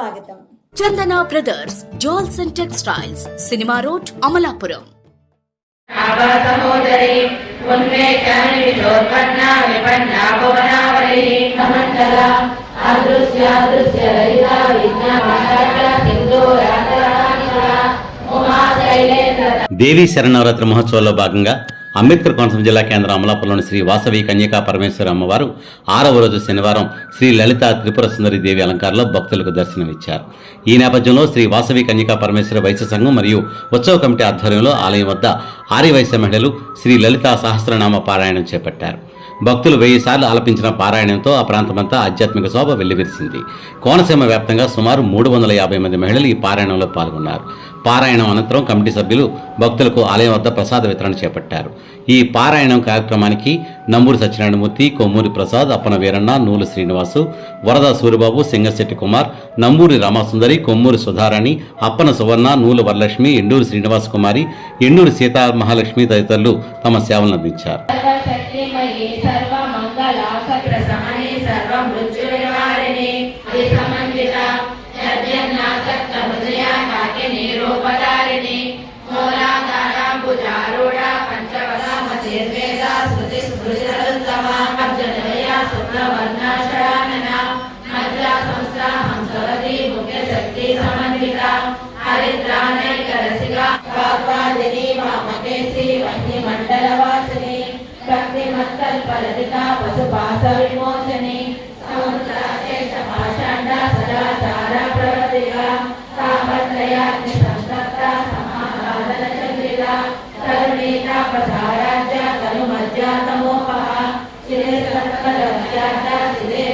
స్వాగతం. Chandana brothers jewels and textiles cinema road Amalapuram. Devi Sharannavaratri మహోత్సవంలో భాగంగా అంబేద్కర్ కోనసీమ జిల్లా కేంద్రం అమలాపురంలోని శ్రీ వాసవి కన్యకా పరమేశ్వర అమ్మవారు ఆరవ రోజు శనివారం శ్రీ లలిత త్రిపుర సుందరి దేవి అలంకారంలో భక్తులకు దర్శనమిచ్చారు. ఈ నేపథ్యంలో శ్రీ వాసవి కన్యకా పరమేశ్వర వైశ్య సంఘం మరియు ఉత్సవ కమిటీ ఆధ్వర్యంలో ఆలయం వద్ద ఆర్యవైశ్య మహిళలు శ్రీ లలిత సహస్రనామ పారాయణం చేపట్టారు. భక్తులు వెయ్యి సార్లు ఆలపించిన పారాయణంతో ఆ ప్రాంతమంతా ఆధ్యాత్మిక శోభ వెల్లివిరిసింది. కోనసీమ వ్యాప్తంగా సుమారు మూడు వందల యాభై మంది మహిళలు ఈ పారాయణంలో పాల్గొన్నారు. పారాయణం అనంతరం కమిటీ సభ్యులు భక్తులకు ఆలయం వద్ద ప్రసాద వితరణ చేపట్టారు. ఈ పారాయణం కార్యక్రమానికి నంబూరి సత్యనారాయణమూర్తి కొమ్మూరి ప్రసాద్ అప్పన వీరన్న నూలు శ్రీనివాసు వరద సూరిబాబు సింగశెట్టి కుమార్ నంబూరి రామసుందరి కొమ్మూరి సుధారాణి అప్పన సువర్ణ నూలు వరలక్ష్మి ఎండూరి శ్రీనివాస్ కుమారి ఎండూరి సీతా మహాలక్ష్మి తదితరులు తమ సేవలను అందించారు. హరిద్రానైక రసిక వాగ్వాదిని వామకేసి వహ్ని మండలవాసిని భక్తి మత్తల్పలదిత పశుపాస విమోచని. సముద్రాశేష పాషాండ సదాచార ప్రవతిక తాపత్రయాగ్ని సంతప్త చంద్రిక ప్రసారాజ్య తను శిరే శిరే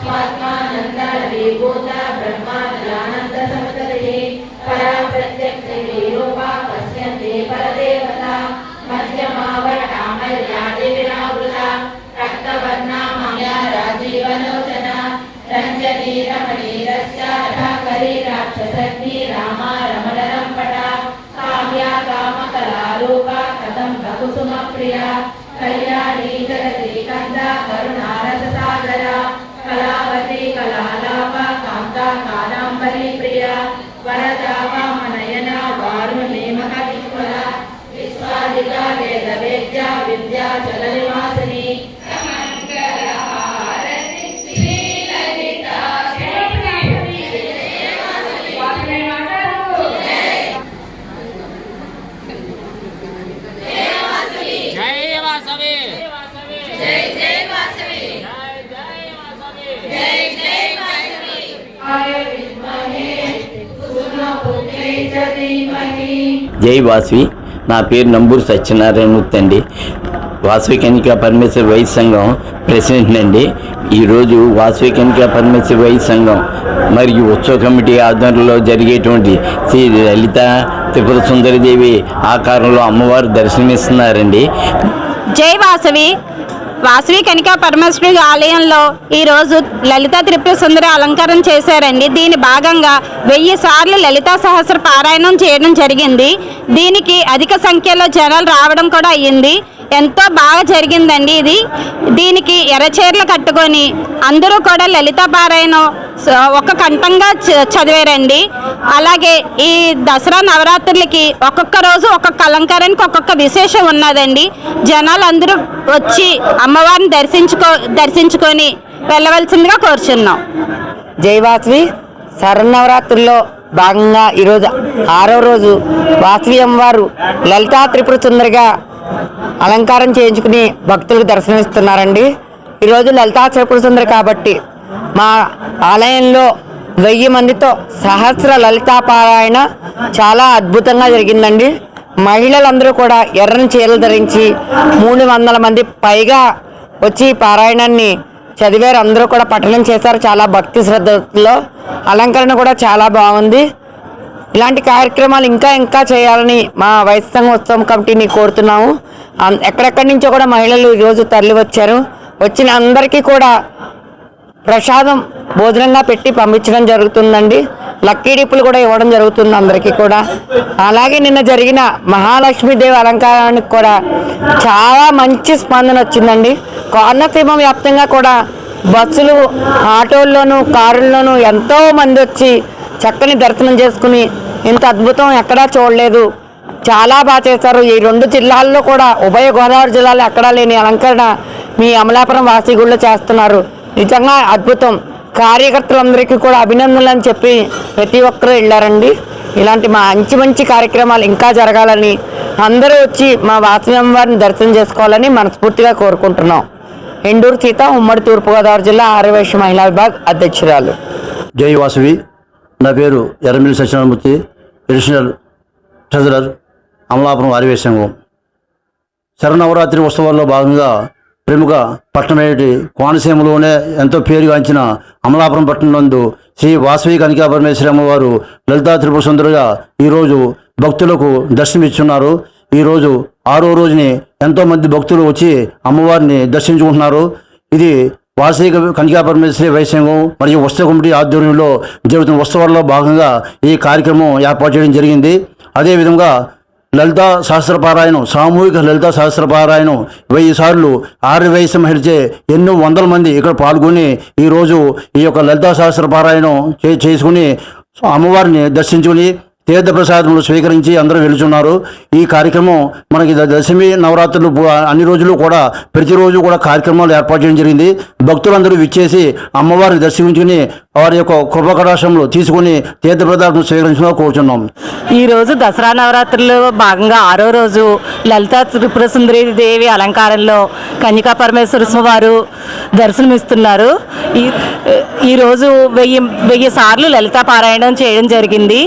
స్వాత్మానంద విభూత రంజనీ రమణీరస్య రాకరీ రాక్షసగ్ని రామా రమణరంపట కామ్య కామకళారూప కథం బహుసుమ ప్రియ కళ్యాణీ జగతి కంద కరుణ జై వాసవి. నా పేరు నంబూరు సత్యనారాయణమూర్తి అండి. వాసవి కనికా పరమేశ్వర వైద్య సంఘం ప్రెసిడెంట్ అండి. ఈరోజు వాసవి కనిక పరమేశ్వర వైద్య సంఘం మరియు ఉత్సవ కమిటీ ఆధ్వర్యంలో జరిగేటువంటి శ్రీ లలిత త్రిపుర సుందరిదేవి ఆకారంలో అమ్మవారు దర్శనమిస్తున్నారండి. జై వాసవి. వాసవి కనికా పరమేశ్వరి ఆలయంలో ఈరోజు లలిత త్రిపుర సుందరి అలంకారం చేశారండి. దీని భాగంగా వెయ్యి సార్లు లలితా సహస్ర పారాయణం చేయడం జరిగింది. దీనికి అధిక సంఖ్యలో జనాలు రావడం కూడా అయ్యింది. ఎంతో బాగా జరిగిందండి ఇది. దీనికి ఎర్రచీరలు కట్టుకొని అందరూ కూడా లలిత పారాయణం ఒక కంఠంగా చ- చదివారండి. అలాగే ఈ దసరా నవరాత్రులకి ఒక్కొక్క రోజు ఒక్కొక్క అలంకారానికి ఒక్కొక్క విశేషం ఉన్నదండి. జనాలు అందరూ వచ్చి అమ్మవారిని దర్శించుకో దర్శించుకొని వెళ్ళవలసిందిగా కోరుచున్నాం. జైవాసవి శరన్నవరాత్రుల్లో భాగంగా ఈరోజు ఆరో రోజు వాసవి అమ్మవారు లలితా త్రిపుర సుందరిగా అలంకారం చేయించుకుని భక్తులకు దర్శనమిస్తున్నారండి. ఈరోజు లలితా సుందరి కాబట్టి మా ఆలయంలో వెయ్యి మందితో సహస్ర లలితా పారాయణ చాలా అద్భుతంగా జరిగిందండి. మహిళలందరూ కూడా ఎర్రని చీరలు ధరించి మూడు వందల మంది పైగా వచ్చి పారాయణాన్ని చదివారు. అందరూ కూడా పఠనం చేశారు. చాలా భక్తి శ్రద్ధలో అలంకరణ కూడా చాలా బాగుంది. ఇలాంటి కార్యక్రమాలు ఇంకా ఇంకా చేయాలని మా వైద్య సంఘ ఉత్సవం కమిటీని కోరుతున్నాము. ఎక్కడెక్కడి నుంచో కూడా మహిళలు ఈరోజు తరలి వచ్చారు వచ్చిన అందరికీ కూడా ప్రసాదం భోజనంగా పెట్టి పంపించడం జరుగుతుందండి. లక్కీ డిప్పులు కూడా ఇవ్వడం జరుగుతుంది అందరికీ కూడా. అలాగే నిన్న జరిగిన మహాలక్ష్మీదేవి అలంకారానికి కూడా చాలా మంచి స్పందన వచ్చిందండి. కోనసీమ వ్యాప్తంగా కూడా బస్సులు ఆటోల్లోనూ కారుల్లోనూ ఎంతో మంది వచ్చి చక్కని దర్శనం చేసుకుని ఇంత అద్భుతం ఎక్కడా చూడలేదు. చాలా బాగా చేశారు. ఈ రెండు జిల్లాల్లో కూడా ఉభయ గోదావరి జిల్లాలో ఎక్కడా లేని అలంకరణ మీ అమలాపురం వాసిగుళ్ళు చేస్తున్నారు. నిజంగా అద్భుతం. కార్యకర్తలందరికీ కూడా అభినందనలు అని చెప్పి ప్రతి ఒక్కరూ వెళ్ళారండి. ఇలాంటి మా మంచి మంచి కార్యక్రమాలు ఇంకా జరగాలని అందరూ వచ్చి మా వాసవ్యం వారిని దర్శనం చేసుకోవాలని మనస్ఫూర్తిగా కోరుకుంటున్నాం. ఎండూరు సీత ఉమ్మడి తూర్పుగోదావరి జిల్లా ఆర్యవైశ్య మహిళా విభాగ్ అధ్యక్షురాలు. జై వాసవి. నా పేరు ఎర్రమిల్లి సత్యనారాయణమూర్తి అడిషనల్ ట్రెజరర్ అమలాపురం ఆర్యవేశ సంఘం. శరనవరాత్రి ఉత్సవాల్లో భాగంగా ప్రముఖ పట్టణమేటి కోనసీమలోనే ఎంతో పేరుగాంచిన అమలాపురం పట్టణం నందు శ్రీ వాసవి కనికా పరమేశ్వరి అమ్మవారు లలితా త్రిపుర సుందరుగా ఈరోజు భక్తులకు దర్శనమిచ్చున్నారు. ఈరోజు ఆరో రోజుని ఎంతోమంది భక్తులు వచ్చి అమ్మవారిని దర్శించుకుంటున్నారు. ఇది వాసవి కనికా పరమేశ్వరి వైసంగం మరియు ఉత్సవ కమిటీ ఆధ్వర్యంలో జరుగుతున్న ఉత్సవాల్లో భాగంగా ఈ కార్యక్రమం ఏర్పాటు చేయడం జరిగింది. అదేవిధంగా లలితా శాస్త్రపారాయణం సామూహిక లలితా శాస్త్రపారాయణం వెయ్యి సార్లు ఆరు మహిళచే ఎన్నో వందల మంది ఇక్కడ పాల్గొని ఈరోజు ఈ యొక్క లలితా శాస్త్రపారాయణం చే చేసుకుని అమ్మవారిని దర్శించుకుని తీర్థ ప్రసాదములు స్వీకరించి అందరూ వెళుచున్నారు ఈ కార్యక్రమం మనకి దశమి నవరాత్రులు అన్ని రోజులు కూడా ప్రతిరోజు కూడా కార్యక్రమాలు ఏర్పాటు చేయడం జరిగింది. భక్తులందరూ విచ్చేసి అమ్మవారిని దర్శించుకుని వారి యొక్క కృపకటాశంలో తీసుకుని తీర్థప్రసాదం స్వీకరించడం కోరుచున్నాం. ఈ రోజు దసరా నవరాత్రుల్లో భాగంగా ఆరో రోజు లలితా త్రిపుర సుందరి దేవి అలంకారంలో కన్యకా పరమేశ్వర స్వామి వారు దర్శనమిస్తున్నారు. ఈ ఈరోజు వెయ్యి వెయ్యి సార్లు లలితా పారాయణం చేయడం జరిగింది.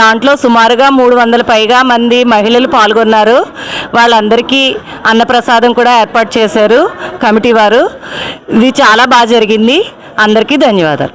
దాంట్లో సుమారుగా మూడు వందల పైగా మంది మహిళలు పాల్గొన్నారు. వాళ్ళందరికీ అన్నప్రసాదం కూడా ఏర్పాటు చేశారు కమిటీ వారు. ఇది చాలా బాగా జరిగింది. అందరికీ ధన్యవాదాలు.